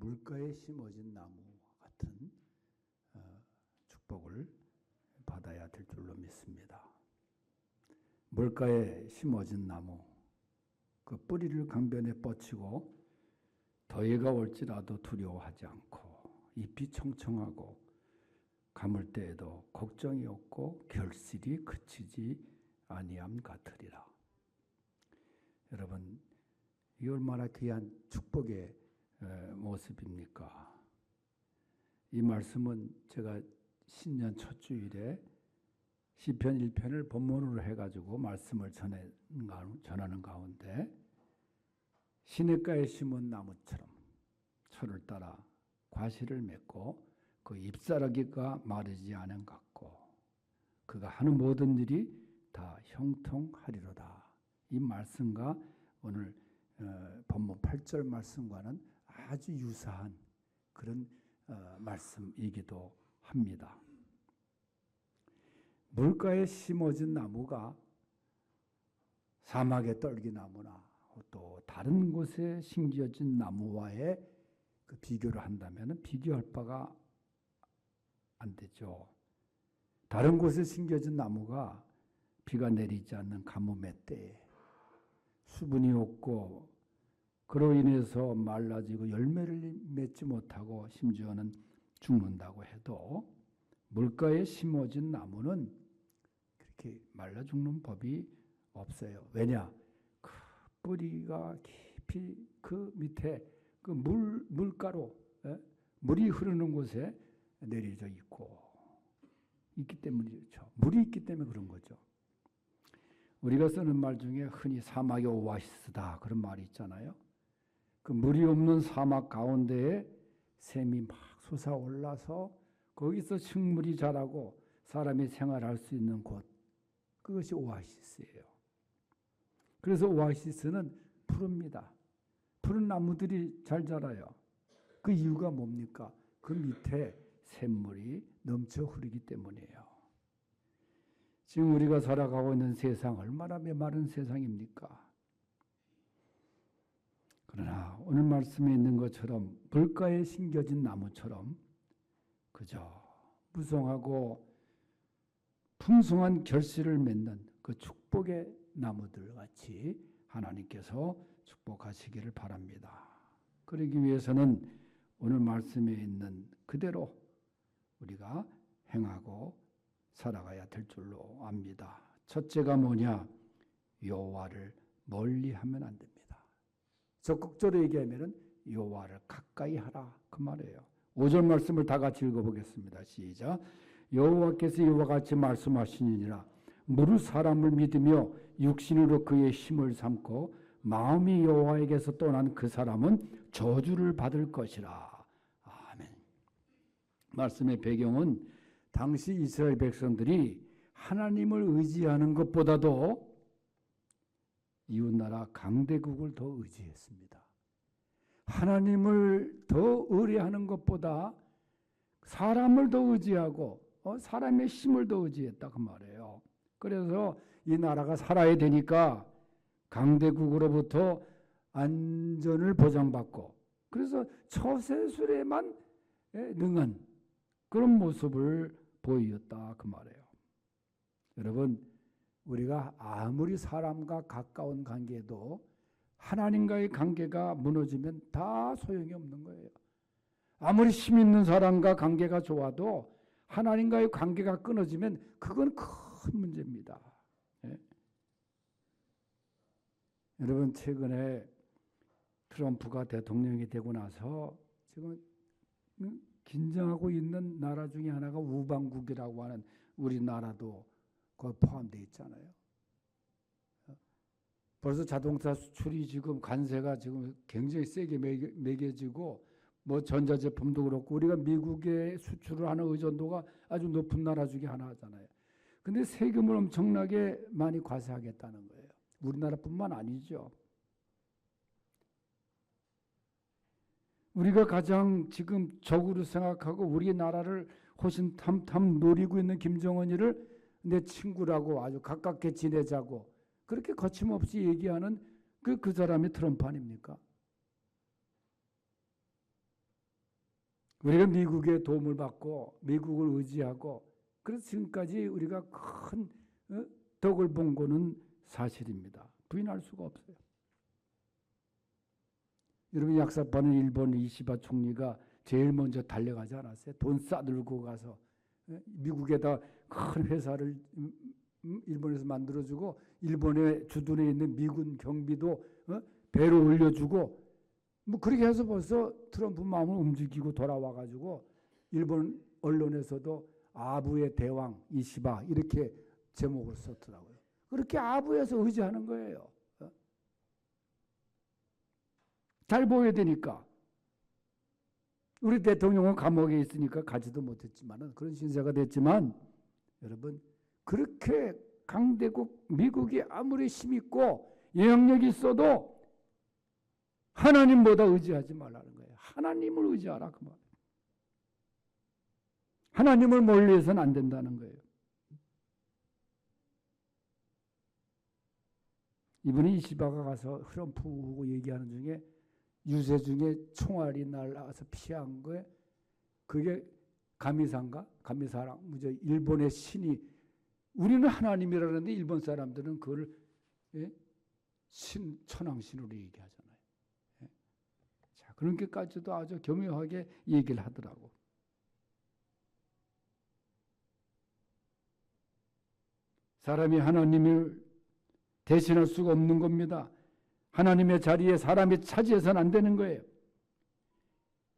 물가에 심어진 나무 같은 어, 축복을 받아야 될 줄로 믿습니다. 물가에 심어진 나무, 그 뿌리를 강변에 뻗치고 더위가 올지라도 두려워하지 않고 잎이 청청하고 가물 때에도 걱정이 없고 결실이 그치지 아니함 같으리라. 여러분, 이 얼마나 귀한 축복의 모습입니까? 이 말씀은 제가 신년 첫 주일에 시편 1편을 본문으로 해가지고 말씀을 전하는 가운데 시냇가에 심은 나무처럼 철을 따라 과실을 맺고 그 잎사라기가 마르지 않은 같고 그가 하는 모든 일이 다 형통하리로다. 이 말씀과 오늘 어, 본문 8절 말씀과는 아주 유사한 그런 어, 말씀이기도 합니다. 물가에 심어진 나무가 사막의 떨기나무나 또 다른 곳에 심겨진 나무와의 그 비교를 한다면 비교할 바가 안 되죠. 다른 곳에 심겨진 나무가 비가 내리지 않는 가뭄의 때에 수분이 없고 그로 인해서 말라지고 열매를 맺지 못하고 심지어는 죽는다고 해도 물가에 심어진 나무는 그렇게 말라 죽는 법이 없어요. 왜냐? 그 뿌리가 깊이 그 밑에 그 물 물가로 에? 예? 물이 흐르는 곳에 내려져 있고 있기 때문이죠. 물이 있기 때문에 그런 거죠. 우리가 쓰는 말 중에 흔히 사막의 오아시스다 그런 말이 있잖아요. 그 물이 없는 사막 가운데에 샘이 막 솟아올라서 거기서 식물이 자라고 사람이 생활할 수 있는 곳 그것이 오아시스예요. 그래서 오아시스는 푸릅니다. 푸른 나무들이 잘 자라요. 그 이유가 뭡니까? 그 밑에 샘물이 넘쳐 흐르기 때문이에요. 지금 우리가 살아가고 있는 세상 얼마나 메마른 세상입니까? 그러나 오늘 말씀에 있는 것처럼 물가에 심겨진 나무처럼 그저 무성하고 풍성한 결실을 맺는 그 축복의 나무들 같이 하나님께서 축복하시기를 바랍니다. 그러기 위해서는 오늘 말씀에 있는 그대로 우리가 행하고 살아가야 될 줄로 압니다. 첫째가 뭐냐? 여호와를 멀리하면 안 됩니다. 적극적으로 얘기하면은 여호와를 가까이 하라 그 말이에요. 5절 말씀을 다 같이 읽어보겠습니다. 시작. 여호와께서 이와 같이 말씀하시니라 무릇 사람을 믿으며 육신으로 그의 힘을 삼고 마음이 여호와에게서 떠난 그 사람은 저주를 받을 것이라. 아멘. 말씀의 배경은 당시 이스라엘 백성들이 하나님을 의지하는 것보다도 이웃나라 강대국을 더 의지했습니다. 하나님을 더 의뢰하는 것보다 사람을 더 의지하고 어, 사람의 힘을 더 의지했다 그 말이에요. 그래서 이 나라가 살아야 되니까 강대국으로부터 안전을 보장받고 그래서 처세술에만 능한 그런 모습을 보였다 그 말이에요. 여러분 우리가 아무리 사람과 가까운 관계도 하나님과의 관계가 무너지면 다 소용이 없는 거예요. 아무리 힘 있는 사람과 관계가 좋아도 하나님과의 관계가 끊어지면 그건 큰 문제입니다. 예? 여러분 최근에 트럼프가 대통령이 되고 나서 지금 긴장하고 있는 나라 중에 하나가 우방국이라고 하는 우리나라도 거기 포함되어 있잖아요. 벌써 자동차 수출이 지금 관세가 지금 굉장히 세게 매겨지고 뭐 전자제품도 그렇고 우리가 미국에 수출을 하는 의존도가 아주 높은 나라 중에 하나잖아요. 근데 세금을 엄청나게 많이 과세하겠다는 거예요. 우리나라뿐만 아니죠. 우리가 가장 지금 적으로 생각하고 우리나라를 호신탐탐 노리고 있는 김정은이를 내 친구라고 아주 가깝게 지내자고 그렇게 거침없이 얘기하는 그, 그 사람이 트럼프 아닙니까? 우리가 미국의 도움을 받고 미국을 의지하고 그래서 지금까지 우리가 큰 어, 덕을 본 거는 사실입니다. 부인할 수가 없어요. 여러분 약사파는 일본 이시바 총리가 제일 먼저 달려가지 않았어요? 돈 싸들고 가서 예? 미국에다 큰 회사를 음, 음, 일본에서 만들어주고 일본에 주둔해 있는 미군 경비도 어? 배로 올려주고 뭐 그렇게 해서 벌써 트럼프 마음을 움직이고 돌아와 가지고 일본 언론에서도 아부의 대왕 이시바 이렇게 제목을 썼더라고요. 그렇게 아부에서 의지하는 거예요. 어? 잘 보여야 되니까. 우리 대통령은 감옥에 있으니까 가지도 못했지만은 그런 신세가 됐지만 여러분 그렇게 강대국 미국이 아무리 힘 있고 영향력이 있어도 하나님보다 의지하지 말라는 거예요. 하나님을 의지하라 그 말. 하나님을 멀리해서는 안 된다는 거예요. 이분이 이시바가 가서 흐름 푸고 얘기하는 중에 유세 중에 총알이 날라와서 피한 거에 그게 가미사인가? 가미사랑 뭐죠? 일본의 신이 우리는 하나님이라는데 일본 사람들은 그걸 예? 신 천왕신으로 얘기하잖아요. 예? 자 그런 게까지도 아주 교묘하게 얘기를 하더라고. 사람이 하나님을 대신할 수가 없는 겁니다. 하나님의 자리에 사람이 차지해서는 안 되는 거예요.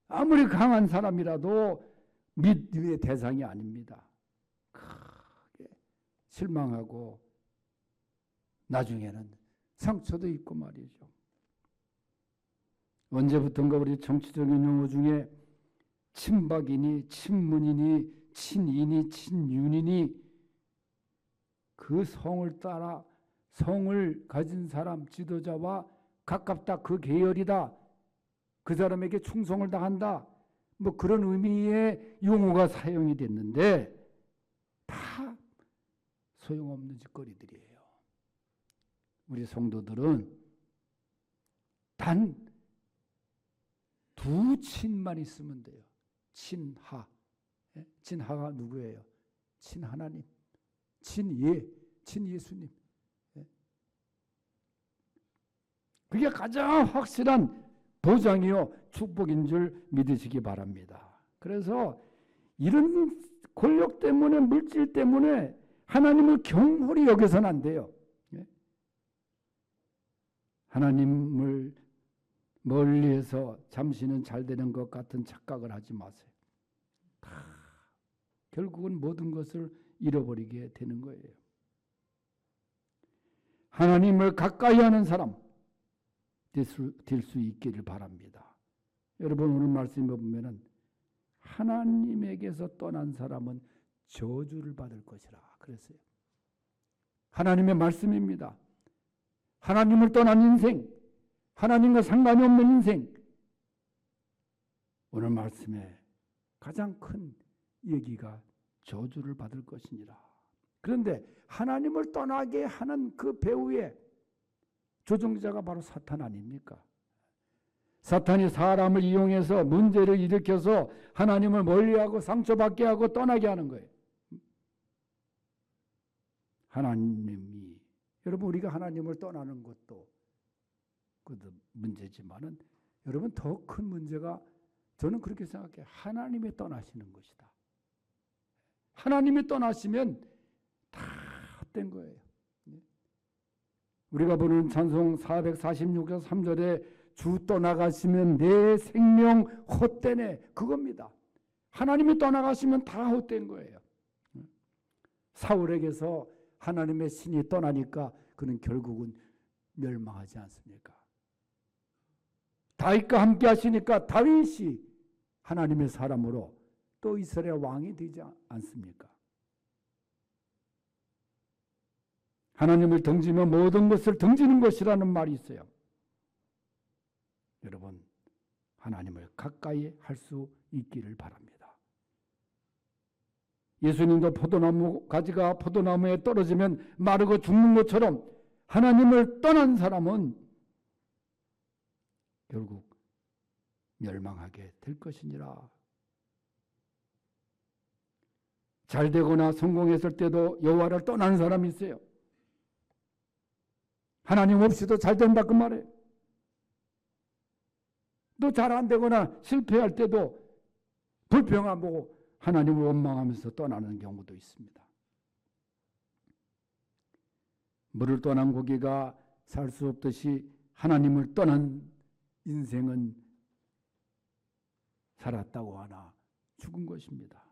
아무리 강한 사람이라도 믿음의 대상이 아닙니다. 크게 실망하고 나중에는 상처도 있고 말이죠. 언제부턴가 우리 정치적인 용어 중에 친박이니 친문이니 친이니 친윤이니 그 성을 따라 성을 가진 사람 지도자와 가깝다 그 계열이다 그 사람에게 충성을 다한다 뭐 그런 의미의 용어가 사용이 됐는데 다 소용없는 짓거리들이에요. 우리 성도들은 단 두 친만 있으면 돼요. 친하. 예? 친하가 누구예요? 친하나님. 친예. 친예수님. 그게 가장 확실한 보장이요 축복인 줄 믿으시기 바랍니다. 그래서 이런 권력 때문에 물질 때문에 하나님을 경홀히 여겨서는 안 돼요. 예? 하나님을 멀리해서 잠시는 잘 되는 것 같은 착각을 하지 마세요. 다 결국은 모든 것을 잃어버리게 되는 거예요. 하나님을 가까이 하는 사람, 될 수 있기를 바랍니다. 여러분 오늘 말씀에 보면은 하나님에게서 떠난 사람은 저주를 받을 것이라 그랬어요. 하나님의 말씀입니다. 하나님을 떠난 인생, 하나님과 상관이 없는 인생. 오늘 말씀에 가장 큰 얘기가 저주를 받을 것이니라. 그런데 하나님을 떠나게 하는 그 배후에 조종자가 바로 사탄 아닙니까? 사탄이 사람을 이용해서 문제를 일으켜서 하나님을 멀리하고 상처받게 하고 떠나게 하는 거예요. 하나님이 여러분 우리가 하나님을 떠나는 것도 그것도 문제지만은 여러분 더 큰 문제가 저는 그렇게 생각해요. 하나님이 떠나시는 것이다. 하나님이 떠나시면 다 헛된 거예요. 우리가 보는 찬송 446절 3절에 주 떠나가시면 내 생명 헛되네 그겁니다. 하나님이 떠나가시면 다 헛된 거예요. 사울에게서 하나님의 신이 떠나니까 그는 결국은 멸망하지 않습니까? 다윗과 함께 하시니까 다윗이 하나님의 사람으로 또 이스라엘 왕이 되지 않습니까? 하나님을 등지면 모든 것을 등지는 것이라는 말이 있어요. 여러분, 하나님을 가까이 할 수 있기를 바랍니다. 예수님도 포도나무 가지가 포도나무에 떨어지면 마르고 죽는 것처럼 하나님을 떠난 사람은 결국 멸망하게 될 것이니라 잘 되거나 성공했을 때도 여호와를 떠나는 사람이 있어요. 하나님 없이도 잘 된다 그 말이에요. 또 잘 안 되거나 실패할 때도 불평하고 뭐 하나님을 원망하면서 떠나는 경우도 있습니다. 물을 떠난 고기가 살 수 없듯이 하나님을 떠난 인생은 살았다고 하나 죽은 것입니다.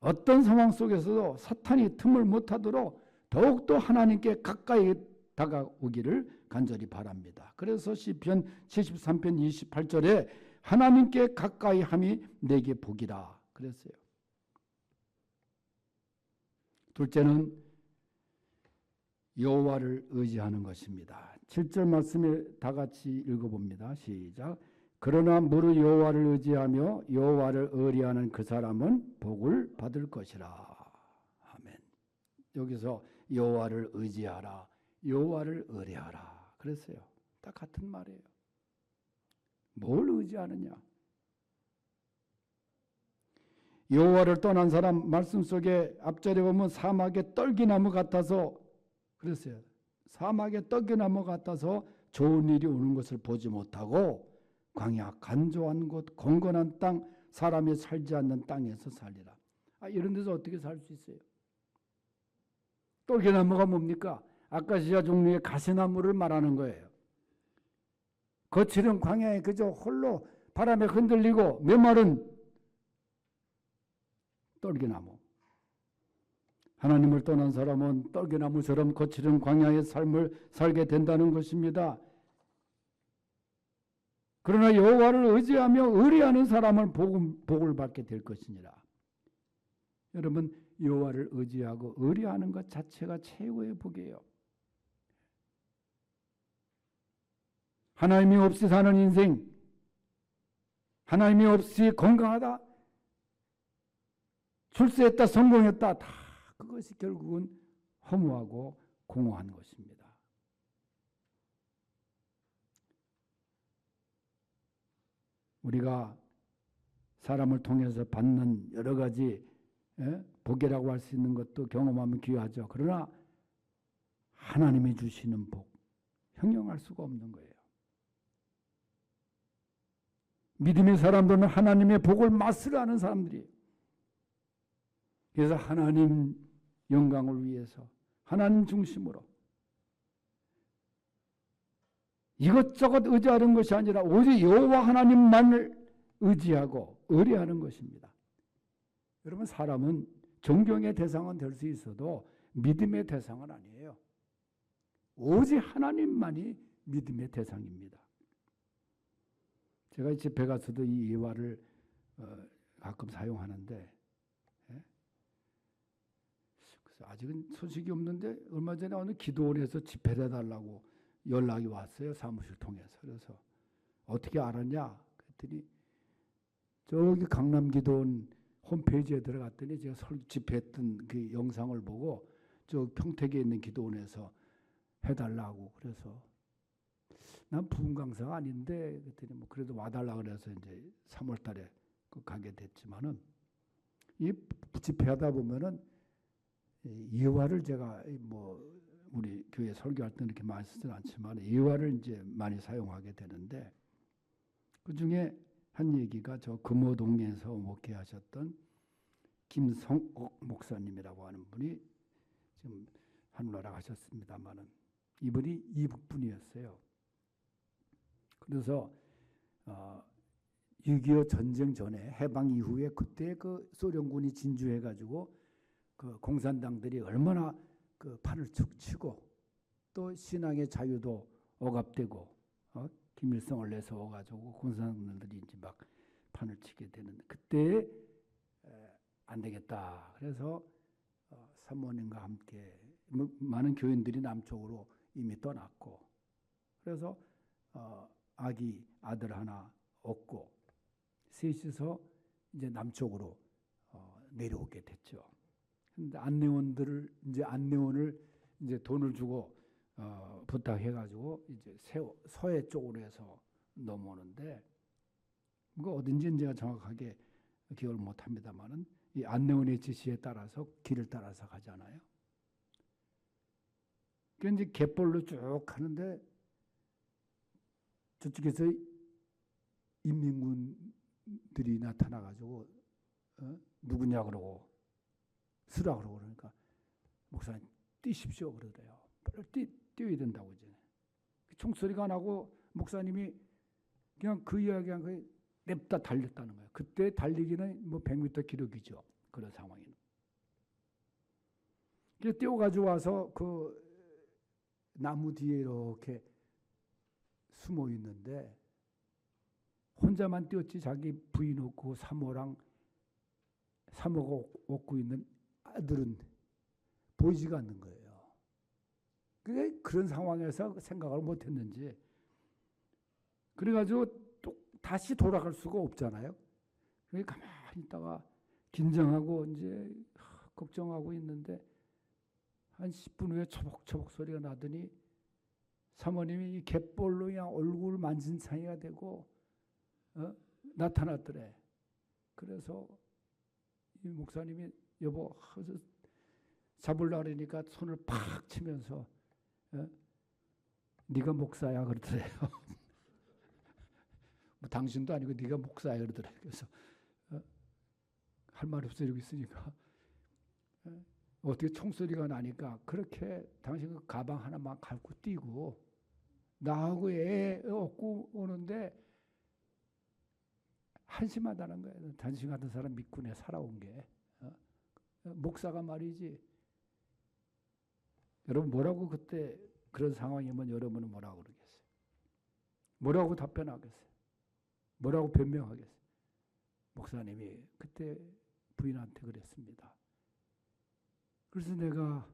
어떤 상황 속에서도 사탄이 틈을 못 하도록 더욱더 하나님께 가까이 다가오기를 간절히 바랍니다. 그래서 시편 73편 28절에 하나님께 가까이 함이 내게 복이라 그랬어요. 둘째는 여호와를 의지하는 것입니다. 7절 말씀에 다 같이 읽어봅니다. 시작. 그러나 무릇 여호와를 의지하며 여호와를 의리하는 그 사람은 복을 받을 것이라. 아멘. 여기서 여호와를 의지하라. 여호와를 의뢰하라. 그랬어요. 다 같은 말이에요. 뭘 의지하느냐? 여호와를 떠난 사람 말씀 속에 앞절에 보면 사막의 떨기나무 같아서 그랬어요. 사막의 떨기나무 같아서 좋은 일이 오는 것을 보지 못하고 광야 간조한 곳 건건한 땅 사람이 살지 않는 땅에서 살리라. 아, 이런 데서 어떻게 살 수 있어요? 떨기나무가 뭡니까? 아카시아 종류의 가시나무를 말하는 거예요. 거칠은 광야에 그저 홀로 바람에 흔들리고 메마른 떨기나무. 하나님을 떠난 사람은 떨기나무처럼 거칠은 광야의 삶을 살게 된다는 것입니다. 그러나 여호와를 의지하며 의뢰하는 사람은 복, 복을 받게 될 것이니라. 여러분 여호와를 의지하고 의뢰하는 것 자체가 최고의 복이에요. 하나님이 없이 사는 인생, 하나님이 없이 건강하다, 출세했다, 성공했다, 다 그것이 결국은 허무하고 공허한 것입니다. 우리가 사람을 통해서 받는 여러 가지 예? 복이라고 할 수 있는 것도 경험하면 귀하죠. 그러나 하나님이 주시는 복, 형용할 수가 없는 거예요. 믿음의 사람들은 하나님의 복을 맛으로 하는 사람들이에요. 그래서 하나님 영광을 위해서 하나님 중심으로 이것저것 의지하는 것이 아니라 오직 여호와 하나님만을 의지하고 의뢰하는 것입니다. 여러분 사람은 존경의 대상은 될 수 있어도 믿음의 대상은 아니에요. 오직 하나님만이 믿음의 대상입니다. 제가 집회 가서도 이 예화를 어, 가끔 사용하는데 예? 그래서 아직은 소식이 없는데 얼마 전에 어느 기도원에서 집회를 해달라고 연락이 왔어요 사무실 통해서 그래서 어떻게 알았냐 그랬더니 저기 강남 기도원 홈페이지에 들어갔더니 제가 설 집회했던 그 영상을 보고 저 평택에 있는 기도원에서 해달라고 그래서 난 부흥 강사가 아닌데 그랬더니 뭐 그래도 와달라 그래서 이제 3월달에 그 가게 됐지만은 이 집회하다 보면은 이화를 제가 뭐 우리 교회 설교할 때는 이렇게 많이 쓰진 않지만 이화를 이제 많이 사용하게 되는데 그 중에 한 얘기가 저 금호동에서 목회하셨던 김성옥 목사님이라고 하는 분이 지금 하늘나라 가셨습니다만은 이분이 이북 분이었어요. 그래서 어, 6.25 전쟁 전에 해방 이후에 그때 그 소련군이 진주해 가지고 그 공산당들이 얼마나 그 판을 축 치고 또 신앙의 자유도 억압되고 어? 김일성을 내세워 가지고 공산당들이 이제 막 판을 치게 되는 그때 안 되겠다. 그래서 어, 사모님과 함께 뭐 많은 교인들이 남쪽으로 이미 떠났고 그래서 어, 아기 아들 하나 얻고 셋이서 이제 남쪽으로 어, 내려오게 됐죠. 근데 안내원들을 이제 안내원을 이제 돈을 주고 어, 부탁해가지고 이제 세, 서해 쪽으로 해서 넘어오는데 그 어딘지 제가 정확하게 기억을 못합니다만은 이 안내원의 지시에 따라서 길을 따라서 가잖아요. 그 이제 갯벌로 쭉 가는데 저쪽에서 인민군들이 나타나가지고 어? 누구냐 그러고 쓰라 그러고 그러니까 목사님 뛰십시오 그러더래요. 빨리 뛰, 뛰어야 된다고 이제 총소리가 나고 목사님이 그냥 그 이야기 한 거에 냅다 달렸다는 거예요. 그때 달리기는 뭐 100m 기록이죠. 그런 상황에는. 그래서 뛰어가지고 와서 그 나무 뒤에 이렇게 숨어 있는데 혼자만 뛰었지 자기 부인 없고 사모랑 사모가 얻고 있는 아들은 보이지가 않는 거예요. 그게 그런 상황에서 생각을 못 했는지 그래가지고 또 다시 돌아갈 수가 없잖아요. 그게 가만히 있다가 긴장하고 이제 걱정하고 있는데 한 10분 후에 초복초복 소리가 나더니 사모님이 이 갯벌로 그냥 얼굴 만진 상이가 되고 어? 나타났더래. 그래서 이 목사님이 여보 잡으려 그러니까 손을 팍 치면서 어? 네가 목사야 그러더래요. 뭐 당신도 아니고 네가 목사야 그러더래. 그래서 어? 할말 없어 이러고 있으니까 어? 어떻게 총소리가 나니까 그렇게 당신 그 가방 하나만 갖고 뛰고 나하고 애 얻고 오는데 한심하다는 거예요. 당신 같은 사람 믿군에 살아온 게 어? 목사가 말이지. 여러분 뭐라고 그때 그런 상황이면 여러분은 뭐라고 그러겠어요? 뭐라고 답변하겠어요? 뭐라고 변명하겠어요? 목사님이 그때 부인한테 그랬습니다. 그래서 내가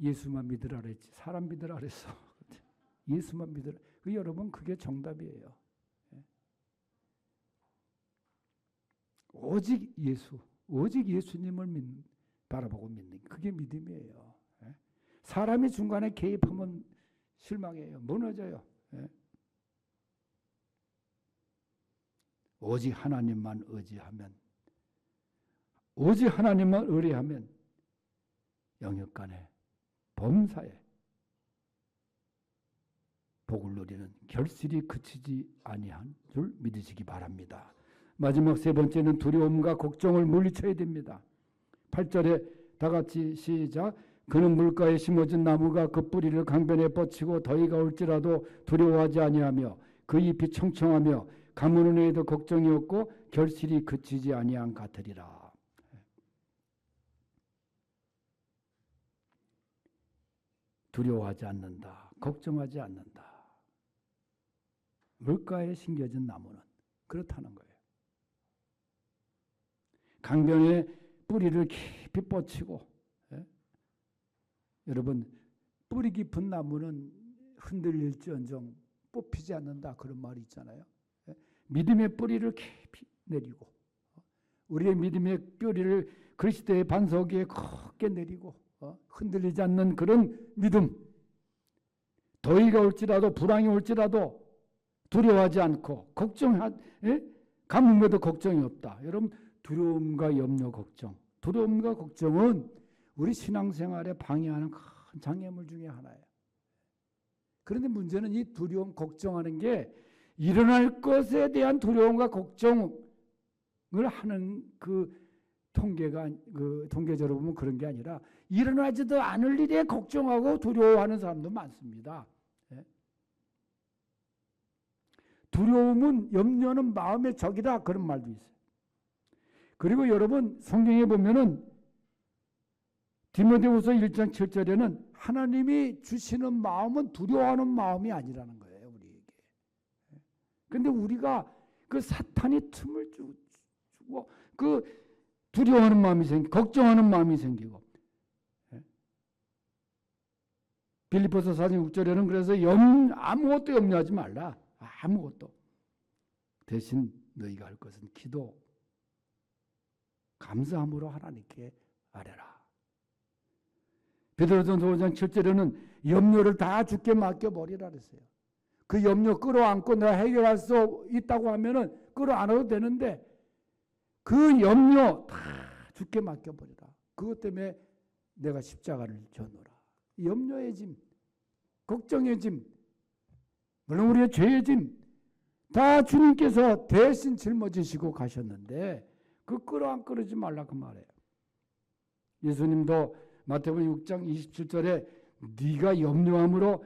예수만 믿으라 그랬지 사람 믿으라 그랬어. 예수만 믿으라. 그 여러분 그게 정답이에요. 예. 오직 예수, 오직 예수님을 믿, 바라보고 믿는 그게 믿음이에요. 예. 사람이 중간에 개입하면 실망해요. 무너져요. 예. 오직 하나님만 의지하면, 오직 하나님만 의뢰하면 영역간에 범사에 복을 누리는 결실이 그치지 아니한 줄 믿으시기 바랍니다. 마지막 세 번째는 두려움과 걱정을 물리쳐야 됩니다. 8절에 다 같이 시작 그는 물가에 심어진 나무가 그 뿌리를 강변에 뻗치고 더위가 올지라도 두려워하지 아니하며 그 잎이 청청하며 가무는 에도 걱정이 없고 결실이 그치지 아니한 같으리라. 두려워하지 않는다. 걱정하지 않는다. 물가에 심겨진 나무는 그렇다는 거예요. 강변에 뿌리를 깊이 뻗치고 예? 여러분 뿌리 깊은 나무는 흔들릴지언정 뽑히지 않는다 그런 말이 있잖아요. 예? 믿음의 뿌리를 깊이 내리고 우리의 믿음의 뿌리를 그리스도의 반석 위에 크게 내리고 어? 흔들리지 않는 그런 믿음. 더위가 올지라도 불황이 올지라도 두려워하지 않고 걱정하 예? 가뭄에도 걱정이 없다. 여러분 두려움과 염려 걱정. 두려움과 걱정은 우리 신앙생활에 방해하는 큰 장애물 중에 하나예요. 그런데 문제는 이 두려움 걱정하는 게 일어날 것에 대한 두려움과 걱정을 하는 그 통계가 그 통계적으로 보면 그런 게 아니라 일어나지도 않을 일에 걱정하고 두려워하는 사람도 많습니다. 예? 두려움은 염려는 마음의 적이다 그런 말도 있어요. 그리고 여러분 성경에 보면은 디모데후서 1장 7절에는 하나님이 주시는 마음은 두려워하는 마음이 아니라는 거예요, 우리에게. 예? 근데 우리가 그 사탄이 틈을 주고 그 두려워하는 마음이 생기고 걱정하는 마음이 생기고 빌리포스 4장 6절에는 그래서 염, 아무것도 염려하지 말라. 아무것도. 대신 너희가 할 것은 기도, 감사함으로 하나님께 아뢰라. 베드로전서 5장 7절에는 염려를 다 죽게 맡겨 버리라 그랬어요. 그 염려 끌어안고 내가 해결할 수 있다고 하면은 끌어안아도 되는데 그 염려 다 죽게 맡겨 버리라. 그것 때문에 내가 십자가를 져노라. 염려의 짐, 걱정의 짐, 물론 우리의 죄의 짐, 다 주님께서 대신 짊어지시고 가셨는데 그 끌어 안 끌어지 말라 그 말이에요. 예수님도 마태복음 6장 27절에 네가 염려함으로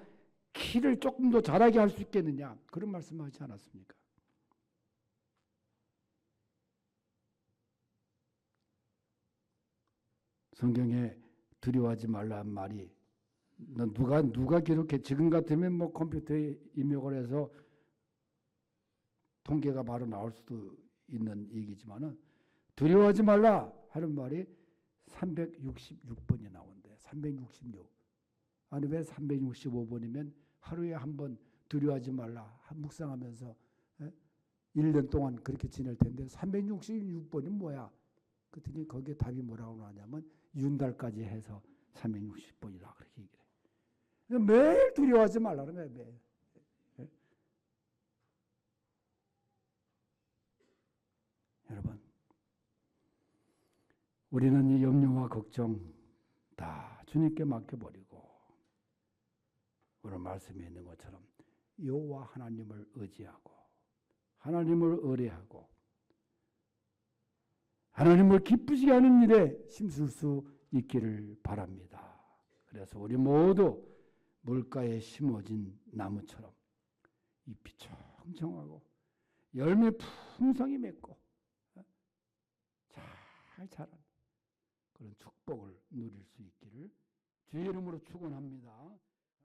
키를 조금 더 자라게 할 수 있겠느냐 그런 말씀하지 않았습니까? 성경에 두려워하지 말라는 말이 너 누가 누가 기록해 지금 같으면 뭐 컴퓨터에 입력을 해서 통계가 바로 나올 수도 있는 얘기지만은 두려워하지 말라 하는 말이 366번이 나온대. 366. 아니 왜 365번이면 하루에 한 번 두려워하지 말라 묵상하면서 에? 1년 동안 그렇게 지낼 텐데 366번이 뭐야? 그랬더니 거기에 답이 뭐라고 나왔냐면 윤달까지 해서 360번이라 그렇게 얘기를 해. 매일 두려워하지 말라는 거야, 매일. 예? 여러분, 우리는 이 염려와 걱정 다 주님께 맡겨버리고 오늘 말씀에 있는 것처럼 여호와 하나님을 의지하고 하나님을 의뢰하고 하나님을 기쁘시게 하는 일에 힘쓸 수 있기를 바랍니다. 그래서 우리 모두 물가에 심어진 나무처럼 잎이 청청하고 열매 풍성히 맺고 어? 잘 자란 그런 축복을 누릴 수 있기를 주의 이름으로 축원합니다.